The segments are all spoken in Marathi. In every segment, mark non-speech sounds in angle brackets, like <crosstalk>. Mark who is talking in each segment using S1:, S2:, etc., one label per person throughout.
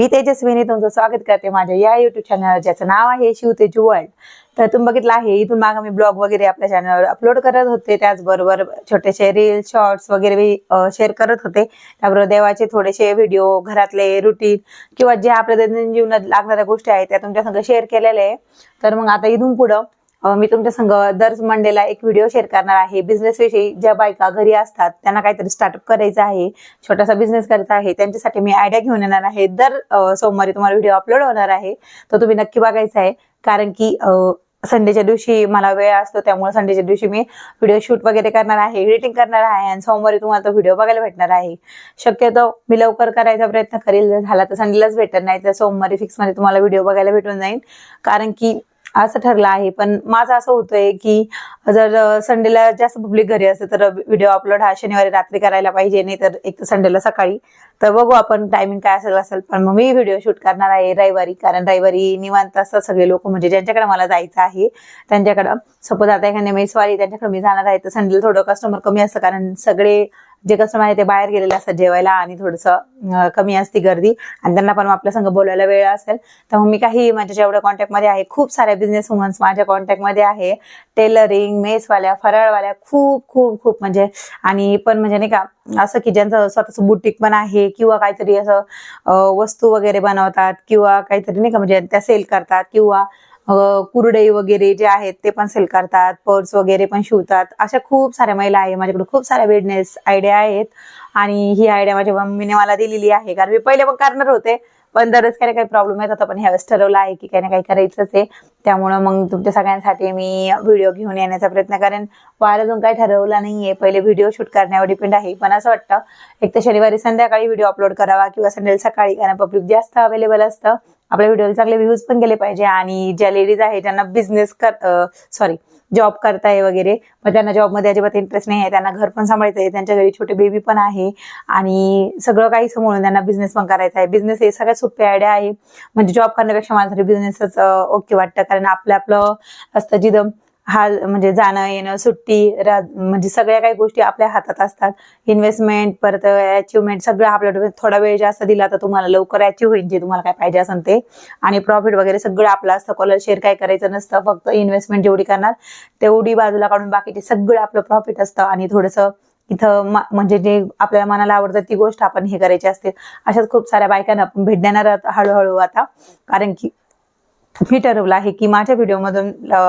S1: मी तेजस्वीने तुमचं स्वागत करते माझ्या या युट्यूब चॅनल ज्याचं नाव आहे शिवतेजू वर्ल्ड तर तुम्ही बघितलं आहे इथून मागं मी ब्लॉग वगैरे आपल्या चॅनलवर अपलोड करत होते. त्याचबरोबर छोटेसे रील्स शॉर्ट्स वगैरे मी शेअर करत होते. त्याबरोबर देवाचे थोडेसे व्हिडिओ घरातले रुटीन किंवा जे आपल्या दैनंदिन जीवनात लागणाऱ्या गोष्टी आहेत त्या तुमच्या संग शेअर केलेल्या आहे. तर मग आता इथून पुढं मी तुमच्या संग दर मंडेला एक व्हिडिओ शेअर करणार आहे. बिझनेस विषयी ज्या बायका घरी असतात त्यांना काहीतरी स्टार्टअप करायचं आहे छोटासा बिझनेस करायचा आहे त्यांच्यासाठी मी आयडिया घेऊन येणार आहे. दर सोमवारी तुम्हाला व्हिडिओ अपलोड होणार आहे. तो तुम्ही नक्की बघायचा आहे. कारण की संडेच्या दिवशी मला वेळ असतो त्यामुळे संडेच्या दिवशी मी व्हिडिओ शूट वगैरे करणार आहे एडिटिंग करणार आहे आणि सोमवारी तुम्हाला तो व्हिडिओ बघायला भेटणार आहे. शक्यतो मी लवकर करायचा प्रयत्न करेल. जर झाला तर संडेलाच भेटत नाही तर सोमवारी फिक्समध्ये तुम्हाला व्हिडिओ बघायला भेटून जाईल. कारण की असं ठरलं आहे. पण माझं असं होतंय की जर संडेला जास्त पब्लिक घरी असते तर व्हिडिओ अपलोड हा शनिवारी रात्री करायला पाहिजे नाही तर एक तर संडेला सकाळी. तर बघू आपण टायमिंग काय असेल असेल. पण मग मी व्हिडिओ शूट करणार आहे रविवारी. कारण रविवारी निवांत असतात सगळे लोक. म्हणजे ज्यांच्याकडे मला जायचं आहे त्यांच्याकडं. सपोज आता एखाद्या मेसवारी त्यांच्याकडे मी जाणार आहे तर संडेला थोडं कस्टमर कमी असतं. कारण सगळे जे कस्टमर आहे ते बाहेर गेलेले असतात जेवायला आणि थोडंसं कमी असते गर्दी. आणि त्यांना पण आपल्या संग बोलायला वेळ असेल. तर मग मी काही माझ्या जेवढ्या कॉन्टॅक्टमध्ये आहे. खूप साऱ्या बिझनेस वुमन्स माझ्या कॉन्टॅक्टमध्ये आहे. टेलरिंग मेसवाल्या फराळवाल्या खूप खूप खूप म्हणजे आणि पण म्हणजे नाही का असं की ज्यांचं स्वतःचं बुटीक पण आहे किंवा काहीतरी असं वस्तू वगैरे बनवतात किंवा काहीतरी नाही का म्हणजे त्या सेल करतात किंवा कुरडई वगैरे जे आहेत ते पण सेल करतात पर्स वगैरे पण शिवतात. अशा खूप साऱ्या महिला आहे माझ्याकडे खूप साऱ्या बिझनेस आयडिया आहेत. आणि ही आयडिया माझ्या मम्मीने मला दिलेली आहे. कारण मी पहिले पण करणार होते पण दरच काही ना काही प्रॉब्लेम येत होता पण ह्यावेळेस ठरवलं आहे की काही ना काही करायचंच आहे. त्यामुळं मग तुमच्या सगळ्यांसाठी मी व्हिडिओ घेऊन येण्याचा प्रयत्न करेन. वार अजून काही ठरवला नाहीये. पहिले व्हिडिओ शूट करण्यावर डिपेंड आहे. पण असं वाटतं एक तर शनिवारी संध्याकाळी व्हिडिओ अपलोड करावा किंवा संडेला सकाळी कारण पब्लिक जास्त अवेलेबल असतं. आपल्या व्हिडिओला चांगले व्ह्यूज पण गेले पाहिजे आणि ज्या लेडीज आहे ज्यांना बिझनेस कर सॉरी जॉब करताय वगैरे मग त्यांना जॉबमध्ये अजिबात इंटरेस्ट नाही आहे. त्यांना घर पण सांभाळायचं आहे त्यांच्या घरी छोटे बेबी पण आहे. आणि सगळं काही सांभाळून त्यांना बिझनेस पण करायचा आहे बिझनेस हे सगळ्यात सोपी आयडिया आहे. म्हणजे जॉब करण्यापेक्षा मला तरी बिझनेसच ओके वाटतं. कारण आपलं आपलं असतं जिथं हा म्हणजे जाणं येणं सुट्टी म्हणजे सगळ्या काही गोष्टी आपल्या हातात असतात. इन्व्हेस्टमेंट परत अचिव्हमेंट सगळं आपल्या थोडा वेळ जास्त दिला तर तुम्हाला लवकर अचीव होईल जे तुम्हाला काय पाहिजे असेल ते. आणि प्रॉफिट वगैरे सगळं आपलं असतं. कॉलर शेअर काय करायचं नसतं. फक्त इन्व्हेस्टमेंट जेवढी करणार तेवढी बाजूला काढून बाकीचे सगळं आपलं प्रॉफिट असतं. आणि थोडंसं इथं म्हणजे जे आपल्याला मनाला आवडतं ती गोष्ट आपण हे करायची असते. अशाच खूप साऱ्या बायकांना आपण भेट देणार हळूहळू आता. कारण की मी ठरवलं आहे की माझ्या व्हिडिओमधून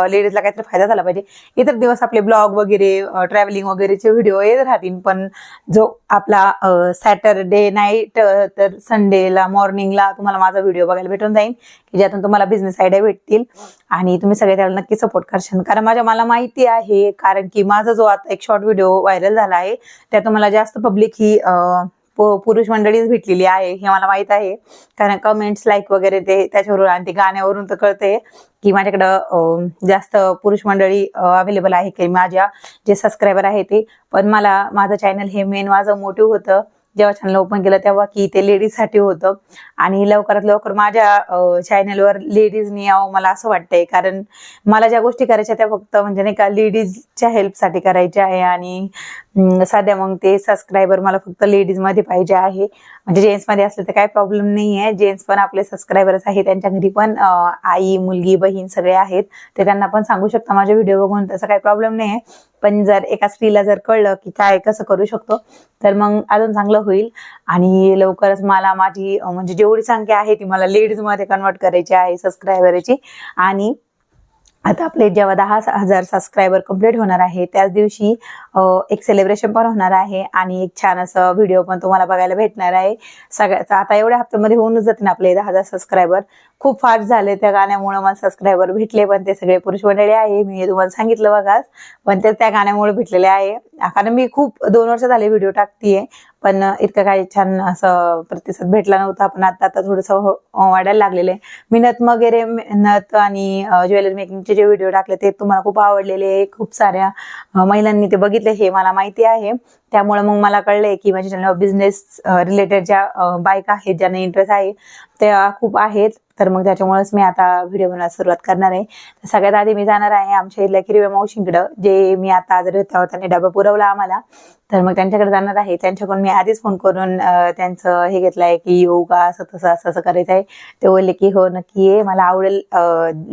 S1: लेडीजला काहीतरी फायदा झाला पाहिजे. इतर दिवस आपले ब्लॉग वगैरे ट्रॅव्हलिंग वगैरेचे व्हिडिओ येत राहतील पण जो आपला सॅटरडे नाईट तर संडेला मॉर्निंगला तुम्हाला माझा व्हिडिओ बघायला भेटून जाईल की ज्यातून तुम्हाला बिझनेस आयडिया भेटतील. आणि तुम्ही सगळे त्याला नक्की सपोर्ट करशाल. कारण माझ्या मला माहिती आहे कारण की माझा जो आता एक शॉर्ट व्हिडिओ व्हायरल झाला आहे त्यातून मला जास्त पब्लिक ही पुरुष मंडळीच भेटलेली आहे हे मला माहीत आहे. कारण कमेंट्स लाईक वगैरे ते त्याच्यावरून आणि ते गाण्यावरून तर कळते की माझ्याकडं जास्त पुरुष मंडळी अवेलेबल आहे की माझ्या जे सबस्क्रायबर आहे ते. पण मला माझं चॅनल हे मेन माझं मोटिव्ह होतं जेव्हा चॅनल ओपन केलं तेव्हा की ते लेडीजसाठी होतं. आणि लवकरात लवकर माझ्या चॅनलवर लेडीजनी यावं मला असं वाटतंय. कारण मला ज्या गोष्टी करायच्या त्या फक्त म्हणजे नाही का लेडीजच्या हेल्पसाठी करायच्या आहे आणि साध्या सध्या मग ते सबस्क्रायबर मला फक्त लेडीजमध्ये पाहिजे आहे. म्हणजे जेंट्समध्ये असलं तर काही प्रॉब्लेम नाही आहे. जेंट्स पण आपले सबस्क्रायबर्स आहे त्यांच्या घरी पण आई मुलगी बहीण सगळे आहेत. ते त्यांना पण सांगू शकता माझ्या व्हिडिओ बघून. तसा काही प्रॉब्लेम नाही आहे. पण जर एका स्त्रीला जर कळलं की काय कसं करू शकतो तर मग अजून चांगलं होईल. आणि लवकरच मला माझी म्हणजे जेवढी संख्या आहे ती मला लेडीजमध्ये कन्वर्ट करायची आहे सबस्क्रायबरची आणि आता आपले जेव्हा दहा हजार सबस्क्रायबर कंप्लीट होणार आहे त्याच दिवशी एक सेलिब्रेशन पण होणार आहे आणि एक छान असं व्हिडिओ पण तुम्हाला बघायला भेटणार आहे. सगळ्याचा आता एवढ्या हप्त्यामध्ये होऊनच जाते ना आपले दहा हजार सबस्क्रायबर खूप फास्ट झाले त्या गाण्यामुळे मला सबस्क्रायबर भेटले पण ते सगळे पुरुष मंडळी आहे. मी हे तुम्हाला सांगितलं बघाच पण ते त्या गाण्यामुळे भेटलेले आहे. कारण मी खूप दोन वर्ष झाले व्हिडिओ टाकतीये. पण इतकं काही छान असं प्रतिसाद भेटला नव्हता. पण आता आता थोडंसं हो- हो वाढायला लागलेलं आहे. मी नथ वगैरे नथ आणि ज्वेलरी मेकिंगचे जे व्हिडिओ टाकले ते तुम्हाला खूप आवडलेले आहे. खूप साऱ्या महिलांनी ते बघितले हे मला माहिती आहे. त्यामुळे मग मला कळलंय की माझ्या चॅनलवर बिझनेस रिलेटेड ज्या बाईक आहेत ज्यांना इंटरेस्ट आहे त्या खूप आहेत. तर मग त्याच्यामुळेच मी आता व्हिडिओ बनवायला सुरुवात करणार आहे. सगळ्यात आधी मी जाणार आहे आमच्या इथल्या किरव्या मावशींकडं जे मी आता आजारी होते तेव्हा त्यांनी डबा पुरवला आम्हाला. तर मग त्यांच्याकडे जाणार आहे. त्यांच्याकडून मी आधीच फोन करून त्यांचं हे घेतलं आहे की योगा असं तसं असं असं करायचं आहे ते बोलले की हो नक्की ये. मला आवडेल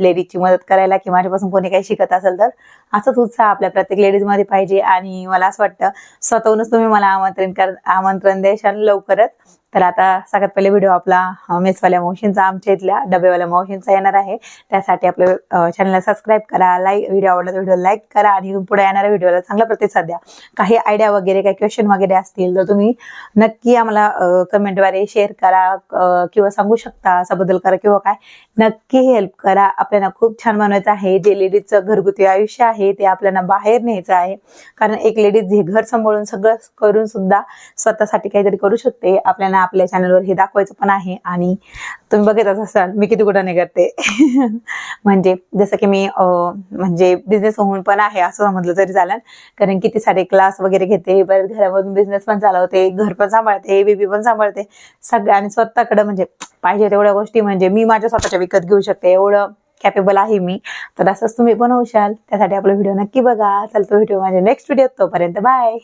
S1: लेडीजची मदत करायला की माझ्यापासून कोणी काही शिकत असेल तर. असंच उत्साह आपल्या प्रत्येक लेडीजमध्ये पाहिजे. आणि मला असं वाटतं स्वतःहूनच तुम्ही मला आमंत्रण कर आमंत्रण द्याल लवकरच. तर आता सगळ्यात पहिले व्हिडिओ आपला मेसवाल्या मावशींचा आमच्या इथल्या डबेवाल्या मावशींचा येणार आहे. त्यासाठी आपल्या चॅनलला सबस्क्राईब करा लाईक व्हिडिओ आवडला तर व्हिडिओ लाईक करा. आणि पुढे येणाऱ्या व्हिडिओला चांगला प्रतिसाद द्या. काही आयडिया वगैरे वगैरे काही क्वेश्चन वगैरे असतील तर तुम्ही नक्की आम्हाला कमेंटद्वारे शेअर करा किंवा सांगू शकता असा बदल करा किंवा काय. नक्की हेल्प करा. आपल्याला खूप छान बनवायचं आहे. जे लेडीजचं घरगुती आयुष्य आहे ते आपल्याला बाहेर न्यायचं आहे. कारण एक लेडीज हे घर सांभाळून सगळं करून सुद्धा स्वतःसाठी काहीतरी करू शकते. आपल्याला आपल्या चॅनलवर हे दाखवायचं पण आहे. आणि तुम्ही बघतच असाल मी किती कुठं करते <laughs> म्हणजे जसं की मी म्हणजे बिझनेस होऊन पण आहे असं समजलं तरी चालेल. कारण किती सारे क्लास वगैरे घेते. परत घरामधून बिझनेस पण चालवते घर पण सांभाळते बेबी पण सांभाळते. सगळ्या आणि स्वतःकडे म्हणजे पाहिजे तेवढ्या गोष्टी म्हणजे मी माझ्या स्वतःच्या विकत घेऊ शकते एवढं कॅपेबल आहे मी. तर असंच तुम्ही पण होशाल त्यासाठी आपला व्हिडिओ नक्की बघा. चल तो व्हिडिओ माझ्या नेक्स्ट व्हिडिओ तोपर्यंत बाय